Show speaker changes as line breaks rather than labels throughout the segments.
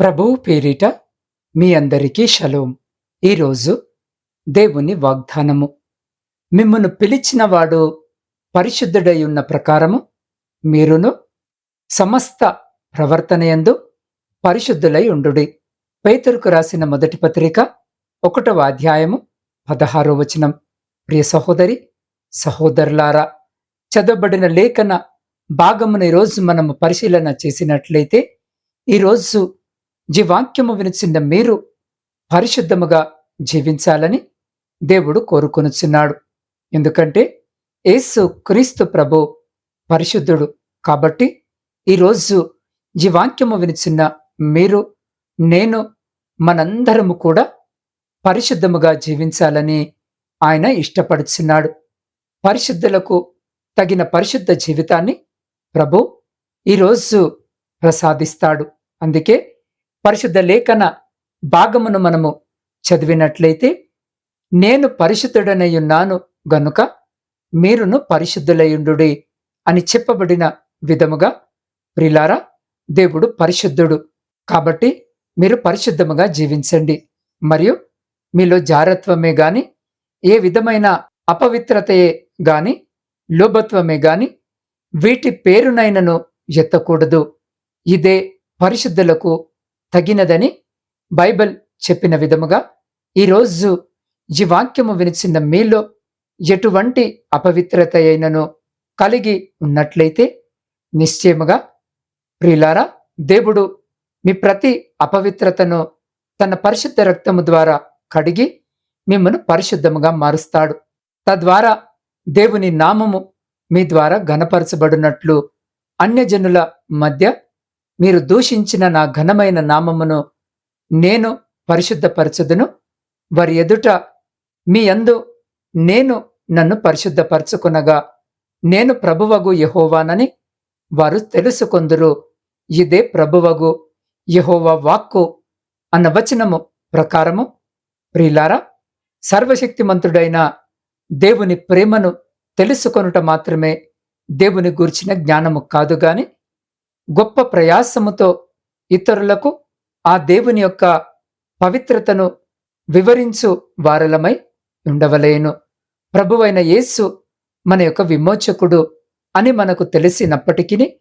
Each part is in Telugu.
ప్రభువు పేరిట మీ అందరికీ షలోం. ఈరోజు దేవుని వాగ్దానము. మిమ్మను పిలిచినవాడు పరిశుద్ధుడై ఉన్న ప్రకారము మీరును సమస్త ప్రవర్తనయందు పరిశుద్ధులై ఉండుడి. పేతురుకు రాసిన మొదటి పత్రిక ఒకటవ అధ్యాయము పదహారో వచనం. ప్రియ సహోదరి సహోదరులారా చదవబడిన లేఖన భాగమును ఈరోజు మనము పరిశీలన చేసినట్లయితే ఈరోజు జీవాక్యము వినిచిన మీరు పరిశుద్ధముగా జీవించాలని దేవుడు కోరుకొనుచున్నాడు. ఎందుకంటే యేసు క్రీస్తు ప్రభు పరిశుద్ధుడు కాబట్టి ఈరోజు జీవాక్యము వినిచిన మీరు నేను మనందరము కూడా పరిశుద్ధముగా జీవించాలని ఆయన ఇష్టపడుచున్నాడు. పరిశుద్ధులకు తగిన పరిశుద్ధ జీవితాన్ని ప్రభు ఈరోజు ప్రసాదిస్తాడు. అందుకే పరిశుద్ధ లేఖన భాగమును మనము చదివినట్లయితే నేను పరిశుద్ధుడనయ్యున్నాను గనుక మీరును పరిశుద్ధులయుండు అని చెప్పబడిన విధముగా ప్రిలారా దేవుడు పరిశుద్ధుడు కాబట్టి మీరు పరిశుద్ధముగా జీవించండి. మరియు మీలో జారత్వమే గాని ఏ విధమైన అపవిత్రతయే గాని లోభత్వమే గాని వీటి పేరునైనను ఎత్తకూడదు. ఇదే పరిశుద్ధులకు తగినదని బైబిల్ చెప్పిన విధముగా ఈరోజు ఈ వాక్యము వినిచిన మీలో ఎటువంటి అపవిత్రత అయినను కలిగి ఉన్నట్లయితే నిశ్చయముగా ప్రియులారా దేవుడు మీ ప్రతి అపవిత్రతను తన పరిశుద్ధ రక్తము ద్వారా కడిగి మిమ్మను పరిశుద్ధముగా మారుస్తాడు. తద్వారా దేవుని నామము మీ ద్వారా ఘనపరచబడినట్లు అన్యజనుల మధ్య మీరు దూషించిన నా ఘనమైన నామమును నేను పరిశుద్ధపరచుదును. వారి ఎదుట మీ అందు నేను నన్ను పరిశుద్ధపరచుకునగా నేను ప్రభువగు యహోవానని వారు తెలుసుకొందురు. ఇదే ప్రభువగు యహోవా వాక్కు అన్న వచనము ప్రకారము. ప్రియులారా సర్వశక్తిమంతుడైన దేవుని ప్రేమను తెలుసుకొనుట మాత్రమే దేవుని గూర్చిన జ్ఞానము కాదు గాని గొప్ప ప్రయాసముతో ఇతరులకు ఆ దేవుని యొక్క పవిత్రతను వివరించు వారలమై ఉండవలేను. ప్రభువైన యేసు మన యొక్క విమోచకుడు అని మనకు తెలిసినప్పటికీ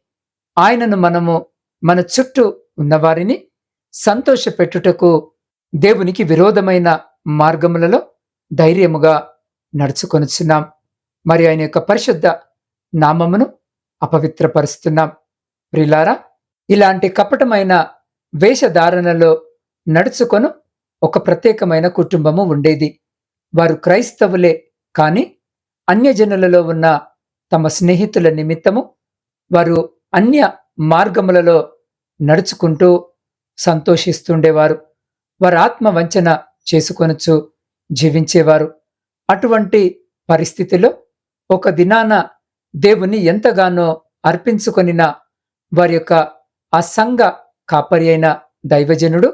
ఆయనను మనము మన చుట్టూ ఉన్నవారిని సంతోషపెట్టుటకు దేవునికి విరోధమైన మార్గములలో ధైర్యముగా నడుచుకొనుచున్నాం. మరి ఆయన యొక్క పరిశుద్ధ నామమును అపవిత్రపరుస్తున్నాం. ప్రిలారా ఇలాంటి కపటమైన వేషధారణలో నడుచుకొను ఒక ప్రత్యేకమైన కుటుంబము ఉండేది. వారు క్రైస్తవులే కాని అన్యజనులలో ఉన్న తమ స్నేహితుల నిమిత్తము వారు అన్య మార్గములలో నడుచుకుంటూ సంతోషిస్తుండేవారు. వారు ఆత్మ వంచన చేసుకొనొచ్చు జీవించేవారు. అటువంటి పరిస్థితిలో ఒక దినాన దేవుని ఎంతగానో అర్పించుకొనిన వారి యొక్క ఆ సంఘ కాపరి అయిన దైవజనుడు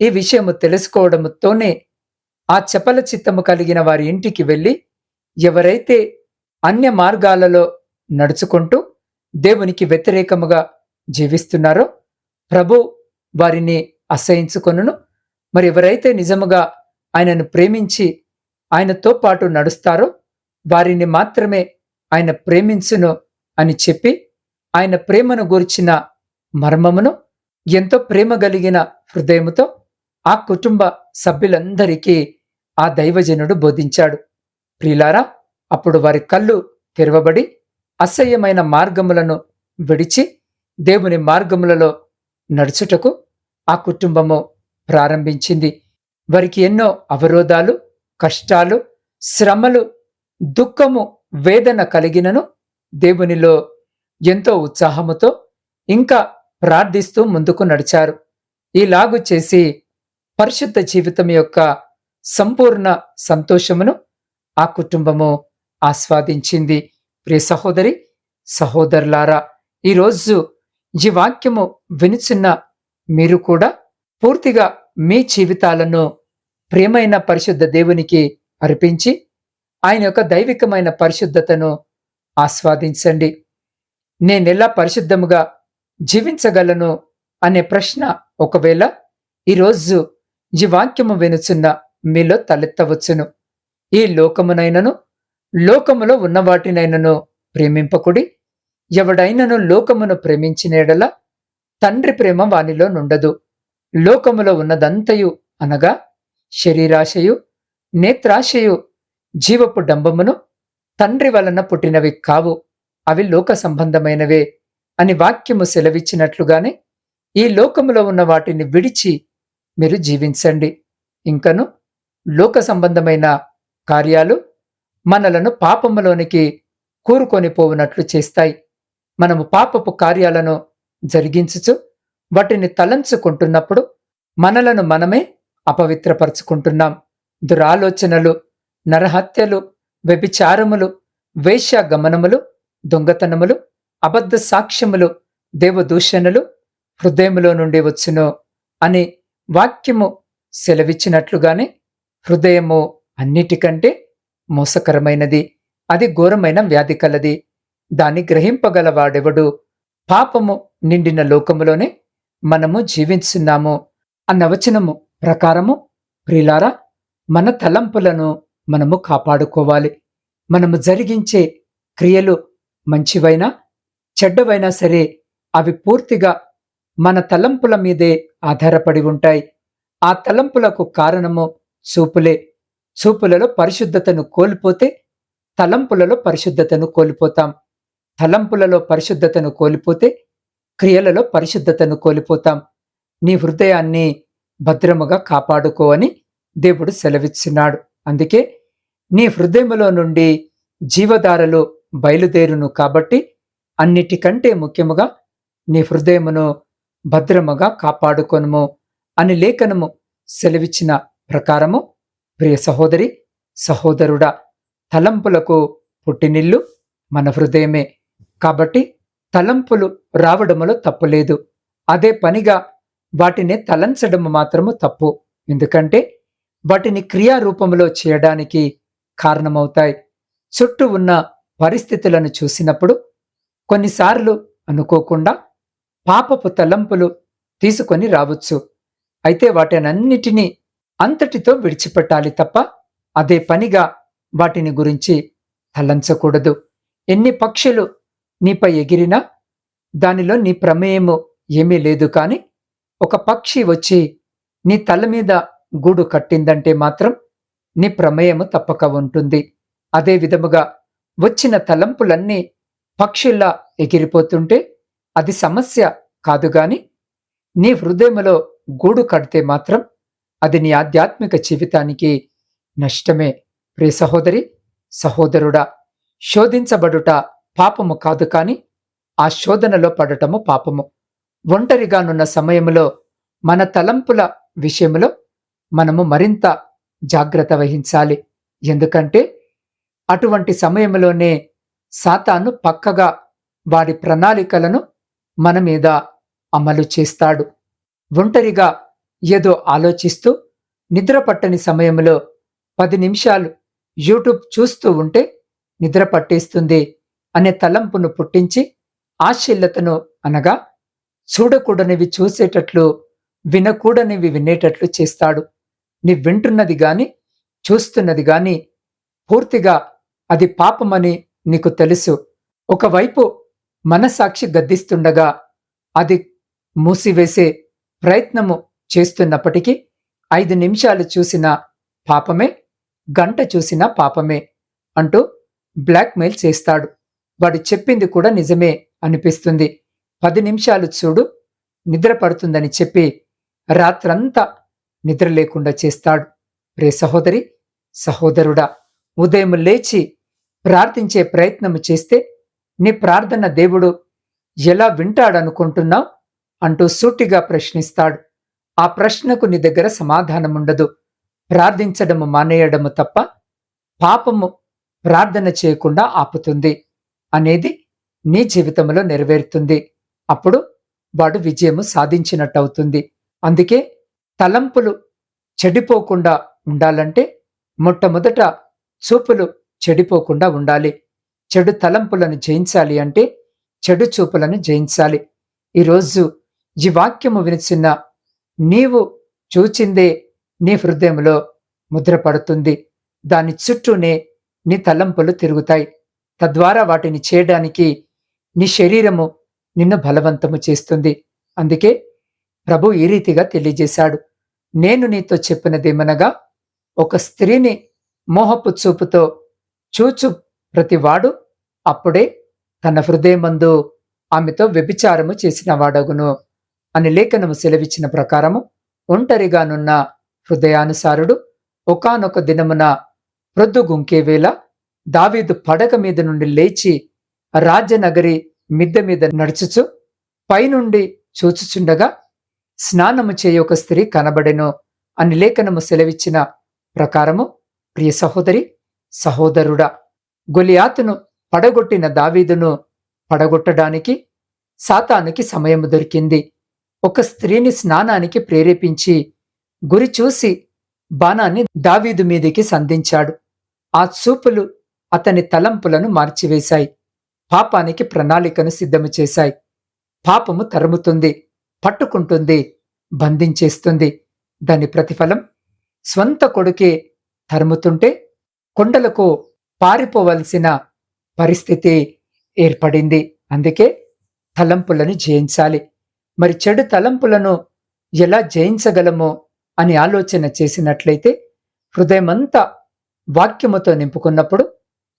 ఈ విషయము తెలుసుకోవడంతోనే ఆ చపల చిత్తము కలిగిన వారి ఇంటికి వెళ్ళి ఎవరైతే అన్య మార్గాలలో నడుచుకుంటూ దేవునికి వ్యతిరేకముగా జీవిస్తున్నారో ప్రభు వారిని అసహించుకొనును. మరి ఎవరైతే నిజముగా ఆయనను ప్రేమించి ఆయనతో పాటు నడుస్తారో వారిని మాత్రమే ఆయన ప్రేమించును అని చెప్పి ఆయన ప్రేమను గూర్చిన మర్మమును ఎంతో ప్రేమ కలిగిన హృదయముతో ఆ కుటుంబ సభ్యులందరికీ ఆ దైవజనుడు బోధించాడు. ప్రియులారా అప్పుడు వారి కళ్ళు తెరవబడి అసహ్యమైన మార్గములను విడిచి దేవుని మార్గములలో నడుచుటకు ఆ కుటుంబము ప్రారంభించింది. వారికి ఎన్నో అవరోధాలు కష్టాలు శ్రమలు దుఃఖము వేదన కలిగినను దేవునిలో ఎంతో ఉత్సాహముతో ఇంకా ప్రార్థిస్తూ ముందుకు నడిచారు. ఇలాగు చేసి పరిశుద్ధ జీవితం యొక్క సంపూర్ణ సంతోషమును ఆ కుటుంబము ఆస్వాదించింది. ప్రియ సహోదరి సహోదరులారా ఈరోజు ఈ వాక్యము వినిచున్న మీరు కూడా పూర్తిగా మీ జీవితాలను ప్రేమైన పరిశుద్ధ దేవునికి అర్పించి ఆయన యొక్క దైవికమైన పరిశుద్ధతను ఆస్వాదించండి. నేనెలా పరిశుద్ధముగా జీవించగలను అనే ప్రశ్న ఒకవేళ ఈరోజు ఈ వాక్యము వినుచున్న మీలో తలెత్తవచ్చును. ఈ లోకమునైనను లోకములో ఉన్న వాటినైనను ప్రేమింపకుడి ఎవడైనను లోకమును ప్రేమించినేడల తండ్రి ప్రేమ వానిలో నుండదు. లోకములో ఉన్నదంతయు అనగా శరీరాశయు నేత్రాశయు జీవపు డంబమును తండ్రి వలన పుట్టినవి కావు. అవి లోక సంబంధమైనవే అని వాక్యము సెలవిచ్చినట్లుగానే ఈ లోకములో ఉన్న వాటిని విడిచి మీరు జీవించండి. ఇంకను లోక సంబంధమైన కార్యాలు మనలను పాపములోనికి కూరుకొని పోవునట్లు చేస్తాయి. మనము పాపపు కార్యాలను జరిగించుచు వాటిని తలంచుకుంటున్నప్పుడు మనలను మనమే అపవిత్రపరుచుకుంటున్నాం. దురాలోచనలు నరహత్యలు వ్యభిచారములు వేశ్యాగమనములు దొంగతనములు అబద్ధ సాక్ష్యములు దేవదూషణలు హృదయములో నుండి వచ్చును అని వాక్యము సెలవిచ్చినట్లుగానే హృదయము అన్నిటికంటే మోసకరమైనది. అది ఘోరమైన వ్యాధి కలది. దాన్ని గ్రహింపగలవాడెవడు? పాపము నిండిన లోకములోనే మనము జీవించున్నాము అన్న వచనము ప్రకారము ప్రిలారా మన తలంపులను మనము కాపాడుకోవాలి. మనము జరిగించే క్రియలు మంచివైనా చెడ్డవైనా సరే అవి పూర్తిగా మన తలంపుల మీదే ఆధారపడి ఉంటాయి. ఆ తలంపులకు కారణము చూపులే. చూపులలో పరిశుద్ధతను కోల్పోతే తలంపులలో పరిశుద్ధతను కోల్పోతాం. తలంపులలో పరిశుద్ధతను కోల్పోతే క్రియలలో పరిశుద్ధతను కోల్పోతాం. నీ హృదయాన్ని భద్రముగా కాపాడుకో అని దేవుడు సెలవిస్తున్నాడు అందుకే నీ హృదయములో నుండి జీవధారలు బయలుదేరును కాబట్టి అన్నిటికంటే ముఖ్యముగా నీ హృదయమును భద్రముగా కాపాడుకొనుము అని లేఖనము సెలవిచ్చిన ప్రకారము. ప్రియ సహోదరి సహోదరుడా తలంపులకు పుట్టినిల్లు మన హృదయమే కాబట్టి తలంపులు రావడములో తప్పులేదు అదే పనిగా వాటిని తలంచడము మాత్రము తప్పు. ఎందుకంటే వాటిని క్రియారూపంలో చేయడానికి కారణమవుతాయి. చుట్టూ ఉన్న పరిస్థితులను చూసినప్పుడు కొన్నిసార్లు అనుకోకుండా పాపపు తలంపులు తీసుకొని రావచ్చు. అయితే వాటినన్నిటినీ అంతటితో విడిచిపెట్టాలి తప్ప అదే పనిగా వాటిని గురించి తలంచకూడదు. ఎన్ని పక్షులు నీపై ఎగిరినా దానిలో నీ ప్రమేయము ఏమీ లేదు కాని ఒక పక్షి వచ్చి నీ తల మీద గూడు కట్టిందంటే మాత్రం నీ ప్రమేయము తప్పక ఉంటుంది. అదే విధముగా వచ్చిన తలంపులన్నీ పక్షుల్లా ఎగిరిపోతుంటే అది సమస్య కాదు గాని నీ హృదయములో గూడు కడితే మాత్రం అది నీ ఆధ్యాత్మిక జీవితానికి నష్టమే. ప్రియ సహోదరి సహోదరుడా శోధించబడుట పాపము కాదు కాని ఆ శోధనలో పడటము పాపము. ఒంటరిగానున్న సమయంలో మన తలంపుల విషయంలో మనము మరింత జాగ్రత్త వహించాలి. ఎందుకంటే అటువంటి సమయంలోనే సాతాను పక్కగా వాడి ప్రణాళికలను మన మీద అమలు చేస్తాడు. ఒంటరిగా ఏదో ఆలోచిస్తూ నిద్రపట్టని సమయంలో పది నిమిషాలు యూట్యూబ్ చూస్తూ ఉంటే నిద్ర పట్టేస్తుంది అనే తలంపును పుట్టించి ఆశీల్లతను అనగా చూడకూడనివి చూసేటట్లు వినకూడనివి వినేటట్లు చేస్తాడు. నీ వింటున్నది గాని చూస్తున్నది గాని పూర్తిగా అది పాపమని నీకు తెలుసు. ఒకవైపు మనసాక్షి గద్దిస్తుండగా అది మూసివేసే ప్రయత్నము చేస్తున్నప్పటికీ ఐదు నిమిషాలు చూసిన పాపమే గంట చూసిన పాపమే అంటూ బ్లాక్మెయిల్ చేస్తాడు. వాడు చెప్పింది కూడా నిజమే అనిపిస్తుంది. పది నిమిషాలు చూడు నిద్ర పడుతుందని చెప్పి రాత్రంతా నిద్ర లేకుండా చేస్తాడు. రే సహోదరి సహోదరుడా ఉదయం లేచి ప్రార్థించే ప్రయత్నం చేస్తే నీ ప్రార్థన దేవుడు ఎలా వింటాడనుకుంటున్నావు అంటూ సూటిగా ప్రశ్నిస్తాడు. ఆ ప్రశ్నకు నీ దగ్గర సమాధానం ఉండదు. ప్రార్థించడము మానేయడము తప్ప పాపము ప్రార్థన చేయకుండా ఆపుతుంది అనేది నీ జీవితంలో నెరవేరుతుంది. అప్పుడు వాడు విజయము సాధించినట్టవుతుంది. అందుకే తలంపులు చెడిపోకుండా ఉండాలంటే మొట్టమొదట చూపులు చెడిపోకుండా ఉండాలి. చెడు తలంపులను జయించాలి అంటే చెడు చూపులను జయించాలి. ఈరోజు ఈ వాక్యము వినిచిన నీవు చూచిందే నీ హృదయంలో ముద్రపడుతుంది దాని చుట్టూనే నీ తలంపులు తిరుగుతాయి. తద్వారా వాటిని చేయడానికి నీ శరీరము నిన్ను బలవంతము చేస్తుంది. అందుకే ప్రభు ఈ రీతిగా తెలియజేశాడు. నేను నీతో చెప్పినదేమనగా ఒక స్త్రీని మోహపు చూపుతో చూచు ప్రతివాడు అప్పుడే తన హృదయమందు ఆమెతో వ్యభిచారము చేసిన వాడగును అని లేఖనము సెలవిచ్చిన ప్రకారము ఒంటరిగానున్న హృదయానుసారుడు ఒకనొక దినమున ప్రొద్దు వేళ దావీదు పడక మీద నుండి లేచి రాజ్యనగరి మిద్దె మీద నడుచుచు పైనుండి చూచుచుండగా స్నానము చేయ ఒక స్త్రీ కనబడెను అని లేఖనము సెలవిచ్చిన ప్రకారము ప్రియ సహోదరి సహోదరుడా గొలియాతును పడగొట్టిన దావీదును పడగొట్టడానికి సాతానికి సమయము దొరికింది. ఒక స్త్రీని స్నానానికి ప్రేరేపించి గురి చూసి బాణాన్ని దావీదు మీదికి సంధించాడు. ఆ చూపులు అతని తలంపులను మార్చివేశాయి. పాపానికి ప్రణాళికను సిద్ధము చేశాయి. పాపము తరుముతుంది పట్టుకుంటుంది బంధించేస్తుంది. దాని ప్రతిఫలం స్వంత కొడుకే తరుముతుంటే కొండలకు పారిపోవలసిన పరిస్థితి ఏర్పడింది. అందుకే తలంపులను జయించాలి. మరి చెడు తలంపులను ఎలా జయించగలమో అని ఆలోచన చేసినట్లయితే హృదయమంతా వాక్యముతో నింపుకున్నప్పుడు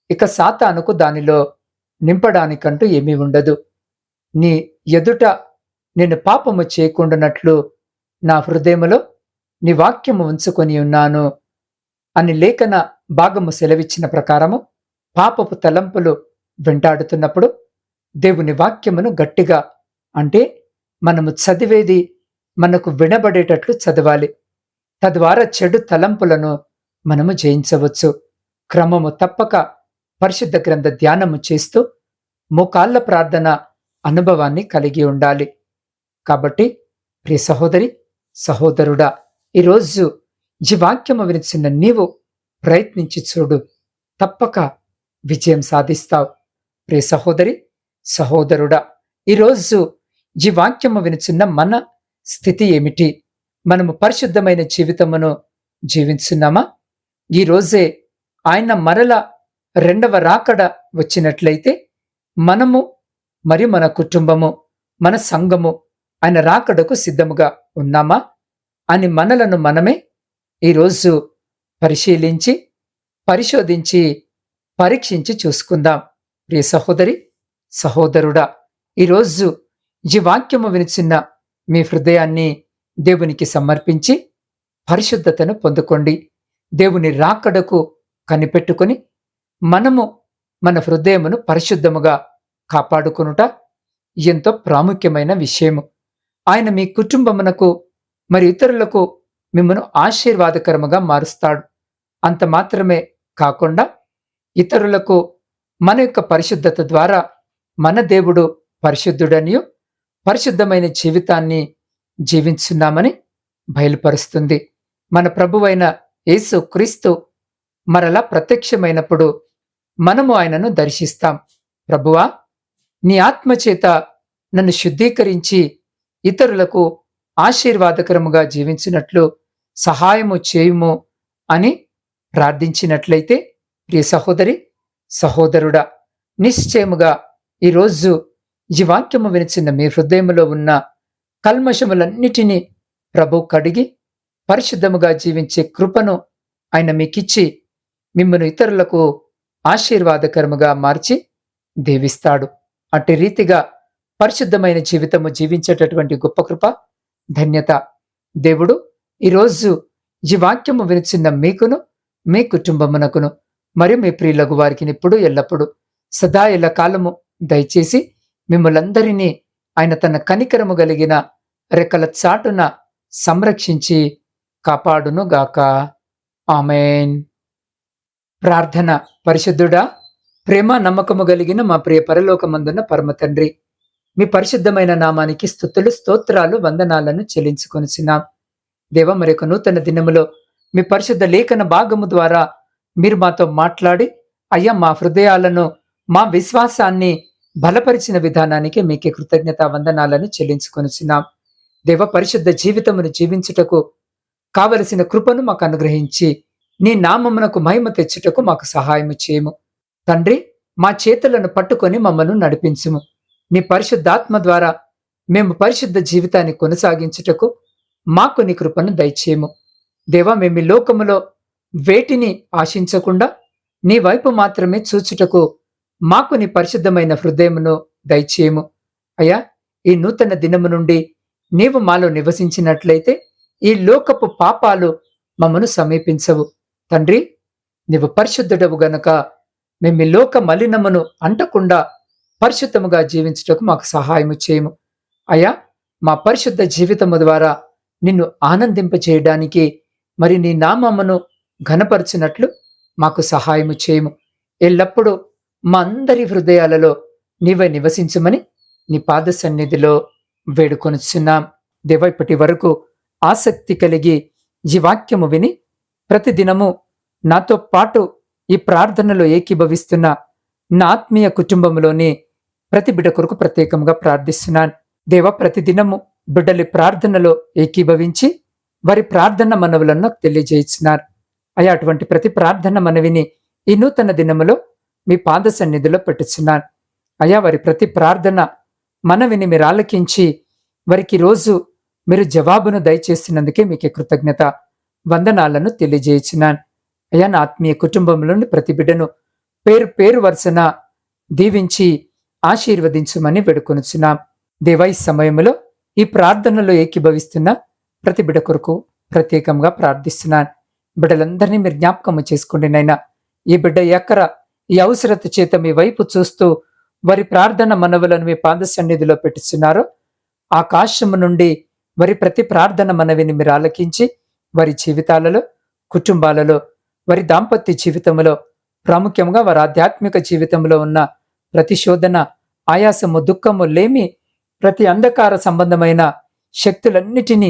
ఇక సాతానుకు దానిలో నింపడానికంటూ ఏమీ ఉండదు. నీ ఎదుట నేను పాపము చేయకుండానట్లు నా హృదయములో నీ వాక్యము ఉంచుకొని ఉన్నాను అని లేఖన భాగము సెలవిచ్చిన ప్రకారము పాపపు తలంపులు వెంటాడుతున్నప్పుడు దేవుని వాక్యమును గట్టిగా అంటే మనము చదివేది మనకు వినబడేటట్లు చదవాలి. తద్వారా చెడు తలంపులను మనము జయించవచ్చు. క్రమము తప్పక పరిశుద్ధ గ్రంథ ధ్యానము చేస్తూ మోకాళ్ళ ప్రార్థన అనుభవాన్ని కలిగి ఉండాలి. కాబట్టి ప్రియ సహోదరి సహోదరుడా ఈరోజు జీవాక్యము వినిచిన నీవు ప్రయత్నించి చూడు. తప్పక విజయం సాధిస్తావు. ప్రియ సహోదరి సహోదరుడా ఈరోజు వాక్యము వినచిన్న మన స్థితి ఏమిటి? మనము పరిశుద్ధమైన జీవితమును జీవించున్నామా? ఈ రోజే ఆయన మరల రెండవ రాకడ వచ్చినట్లయితే మనము మరి మన కుటుంబము మన సంఘము ఆయన రాకడకు సిద్ధముగా ఉన్నామా? అని మనలను మనమే ఈరోజు పరిశీలించి పరిశోధించి పరీక్షించి చూసుకుందాం. ప్రియ సహోదరి సహోదరుడా ఈరోజు వాక్యము వినిచిన్న మీ హృదయాన్ని దేవునికి సమర్పించి పరిశుద్ధతను పొందుకోండి. దేవుని రాకడకు కనిపెట్టుకుని మనము మన హృదయమును పరిశుద్ధముగా కాపాడుకునుట ఎంతో ప్రాముఖ్యమైన విషయము. ఆయన మీ కుటుంబమునకు మరి ఇతరులకు మిమ్మను ఆశీర్వాదకరముగా మారుస్తాడు. అంత మాత్రమే కాకుండా ఇతరులకు మన యొక్క పరిశుద్ధత ద్వారా మన దేవుడు పరిశుద్ధుడనియు పరిశుద్ధమైన జీవితాన్ని జీవించున్నామని బయలుపరుస్తుంది. మన ప్రభువైన యేసు క్రీస్తు మరలా ప్రత్యక్షమైనప్పుడు మనము ఆయనను దర్శిస్తాం. ప్రభువా నీ ఆత్మచేత నన్ను శుద్ధీకరించి ఇతరులకు ఆశీర్వాదకరముగా జీవించినట్లు సహాయము చేయుము అని ప్రార్థించినట్లయితే ప్రియ సహోదరి సహోదరుడా నిశ్చయముగా ఈరోజు ఈ వాక్యము వినిచిన మీ హృదయములో ఉన్న కల్మషములన్నిటినీ ప్రభు కడిగి పరిశుద్ధముగా జీవించే కృపను ఆయన మీకిచ్చి మిమ్మను ఇతరులకు ఆశీర్వాదకరముగా మార్చి దేవిస్తాడు. అట్టి రీతిగా పరిశుద్ధమైన జీవితము జీవించేటటువంటి గొప్ప కృప ధన్యత. దేవుడు ఈరోజు ఈ వాక్యము వినిచిన్న మీకును మీ కుటుంబమునకును మరియు మీ ప్రియులకు వారికి ఇప్పుడు ఎల్లప్పుడు సదా ఎల్ల కాలము దయచేసి మిమ్మలందరినీ ఆయన తన కనికరము కలిగిన రెక్కల చాటున సంరక్షించి కాపాడును గాక. ఆమెన్. ప్రార్థన పరిశుద్ధుడా ప్రేమ నమ్మకము కలిగిన మా ప్రియ పరలోకమందున్న పరమ తండ్రి మీ పరిశుద్ధమైన నామానికి స్థుతులు స్తోత్రాలు వందనాలను చెల్లించుకొనిసినాం దేవ మరొక నూతన దినములో మీ పరిశుద్ధ లేఖన భాగము ద్వారా మీరు మాతో మాట్లాడి అయ్యా మా హృదయాలను మా విశ్వాసాన్ని బలపరిచిన విధానానికి మీకే కృతజ్ఞత వందనాలను చెల్లించుకొనిచున్నాం. దేవ పరిశుద్ధ జీవితమును జీవించుటకు కావలసిన కృపను మాకు అనుగ్రహించి నీ నామమునకు మహిమ తెచ్చుటకు మాకు సహాయము చేయము. తండ్రి మా చేతులను పట్టుకొని మమ్మల్ని నడిపించుము. నీ పరిశుద్ధాత్మ ద్వారా మేము పరిశుద్ధ జీవితాన్ని కొనసాగించుటకు మాకు నీ కృపను దయచేయము. దేవా మేము లోకములో వేటిని ఆశించకుండా నీ వైపు మాత్రమే చూచుటకు మాకు నీ పరిశుద్ధమైన హృదయమును దయచేయము. అయ్యా ఈ నూతన దినము నుండి నీవు మాలో నివసించినట్లయితే ఈ లోకపు పాపాలు మమ్మను సమీపించవు. తండ్రి నీవు పరిశుద్ధుడవు గనక మేము లోక మలినమును అంటకుండా పరిశుద్ధముగా జీవించుటకు మాకు సహాయము చేయము. అయ్యా మా పరిశుద్ధ జీవితము ద్వారా నిన్ను ఆనందింపచేయడానికి మరి నీ నామమును ఘనపరిచినట్లు మాకు సహాయము చేయము. ఎల్లప్పుడూ మా అందరి హృదయాలలో నీవే నివసించమని నీ పాద సన్నిధిలో వేడుకొనిచున్నాం. దేవ వరకు ఆసక్తి కలిగి ఈ వాక్యము విని ప్రతిదినము నాతో పాటు ఈ ప్రార్థనలో ఏకీభవిస్తున్న నా ఆత్మీయ కుటుంబంలోని ప్రతి బిడ్డ కొరకు ప్రత్యేకంగా ప్రార్థిస్తున్నాను. దేవ ప్రతిదినము బిడ్డలి ప్రార్థనలో ఏకీభవించి వారి ప్రార్థన మనవులను నాకు తెలియజేయించినారు అయ్యా అటువంటి ప్రతి ప్రార్థన మనవిని ఈ నూతన దినములో మీ పాద సన్నిధిలో పెట్టుచున్నాను. అయ్యా వారి ప్రతి ప్రార్థన మనవిని మీరు ఆలకించి వారికి రోజు మీరు జవాబును దయచేసినందుకే మీకు కృతజ్ఞత వందనాలను తెలియజేయించినాను అయ్యా నా ఆత్మీయ కుటుంబంలోని ప్రతి బిడ్డను పేరు పేరు వరుసన దీవించి ఆశీర్వదించమని వేడుకొనుచున్నాం. దేవా ఈ సమయంలో ఈ ప్రార్థనలో ఏకీభవిస్తున్న ప్రతి బిడ కొరకు ప్రత్యేకంగా ప్రార్థిస్తున్నాను. బిడ్డలందరినీ మీరు జ్ఞాపకము చేసుకోండి నైనా ఈ బిడ్డ ఎక్కర ఈ అవసరత చేత మీ వైపు చూస్తూ వారి ప్రార్థన మనవులను మీ పాద సన్నిధిలో పెట్టుచున్నారో. ఆకాశము నుండి వారి ప్రతి ప్రార్థన మనవిని మీరు ఆలకించి వారి జీవితాలలో కుటుంబాలలో వారి దాంపత్య జీవితంలో ప్రాముఖ్యంగా వారి ఆధ్యాత్మిక జీవితంలో ఉన్న ప్రతిశోధన ఆయాసము దుఃఖము లేమి ప్రతి అంధకార సంబంధమైన శక్తులన్నిటినీ